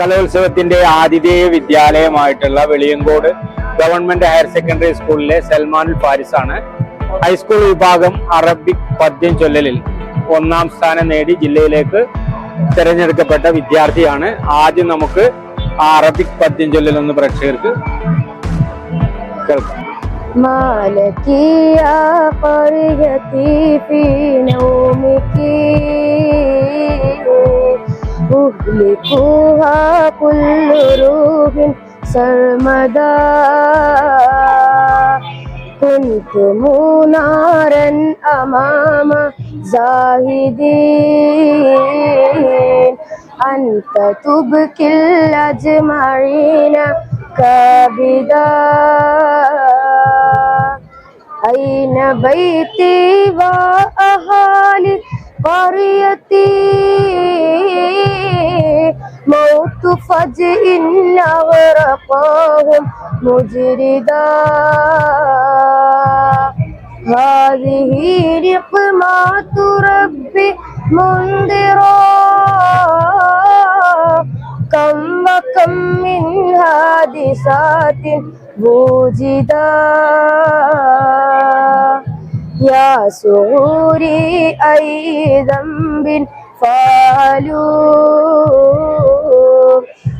കലോത്സവത്തിന്റെ ആതിഥേയ വിദ്യാലയമായിട്ടുള്ള Veliyankode government higher secondary സ്കൂളിലെ സൽമാനുൽ ഫാരിസ് ആണ്. ഹൈസ്കൂൾ വിഭാഗം അറബിക് പദ്യം ചൊല്ലലിൽ ഒന്നാം സ്ഥാനം നേടി ജില്ലയിലേക്ക് തിരഞ്ഞെടുക്കപ്പെട്ട വിദ്യാർത്ഥിയാണ്. ആദ്യം നമുക്ക് ആ അറബിക് പദ്യം ചൊല്ലൽ ഒന്ന് പ്രേക്ഷകർക്ക് കേൾക്കാം. أهلكها كل روح سرمدا. كنتم نارا أمام زاهدين. أنت تبكي الأجمعين كابدا. أين بيتي وأهالي قريتي؟ موت فجئ أغرقهم مجردا هذه نقمة ربي منذرا كم وكم من حادثات وجدا يا سعوري أي ذنب فعلوا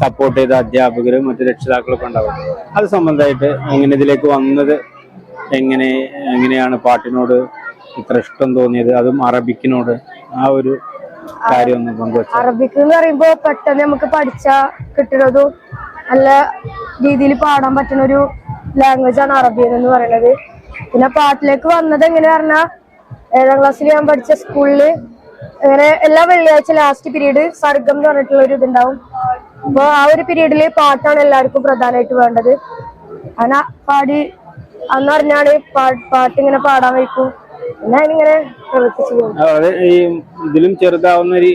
സപ്പോർട്ട് ചെയ്ത അധ്യാപകരും മറ്റു രക്ഷിതാക്കളൊക്കെ ഉണ്ടാവും. അത് സംബന്ധമായിട്ട് എങ്ങനെ ഇതിലേക്ക് വന്നത് എങ്ങനെ എങ്ങനെയാണ് പാട്ടിനോട് ഇത്ര ഇഷ്ടം തോന്നിയത്? അതും അറബിക്കിനോട് ആ ഒരു കാര്യം ഒന്ന് പങ്കുവച്ചു? അറബിക് എന്ന് പറയുമ്പോ പെട്ടെന്ന് നമുക്ക് പഠിച്ച കിട്ടുന്നതും നല്ല രീതിയിൽ പാടാൻ പറ്റുന്ന ഒരു ലാംഗ്വേജ് ആണ് അറബി എന്ന് പറയുന്നത്. പിന്നെ പാട്ടിലേക്ക് വന്നത് എങ്ങനെ പറഞ്ഞാൽ ഏഴാം ക്ലാസ്സിൽ ഞാൻ പഠിച്ച സ്കൂളിൽ അങ്ങനെ എല്ലാ വെള്ളിയാഴ്ച ലാസ്റ്റ് പീരീഡ് സർഗം എന്ന് പറഞ്ഞിട്ടുള്ള ഒരു ഇതുണ്ടാവും. അപ്പൊ ആ ഒരു പീരീഡിൽ പാട്ടാണ് എല്ലാവർക്കും പ്രധാനമായിട്ട് വേണ്ടത്. അങ്ങനെ പാടി അന്ന് പറഞ്ഞാണ് പാട്ട് ഇങ്ങനെ പാടാൻ വയ്ക്കും. പിന്നെ അതിനിങ്ങനെ പ്രവർത്തിച്ചു പോകും. ഈ ഇതിലും ചെറുതാവുന്ന ഒരു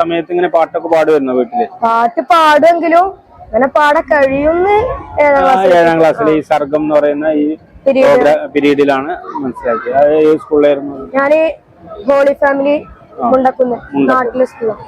സമയത്ത് ഇങ്ങനെ പാട്ടൊക്കെ പാടുമായിരുന്നു വീട്ടിൽ? പാട്ട് പാടുമെങ്കിലും അങ്ങനെ പാടാൻ കഴിയുമെന്ന് ഏഴാം ക്ലാസ്സിൽ ക്ലാസ്സിലെ ഈ സർഗം എന്ന് പറയുന്ന ഈ. പീരീഡിലാണ് മനസ്സിലാക്കിയത്. അത് ഏത് സ്കൂളിലായിരുന്നു? ഞാൻ ഹോളി ഫാമിലി മുണ്ടക്കുന്ന് നാട്ടിലെ സ്കൂളാണ്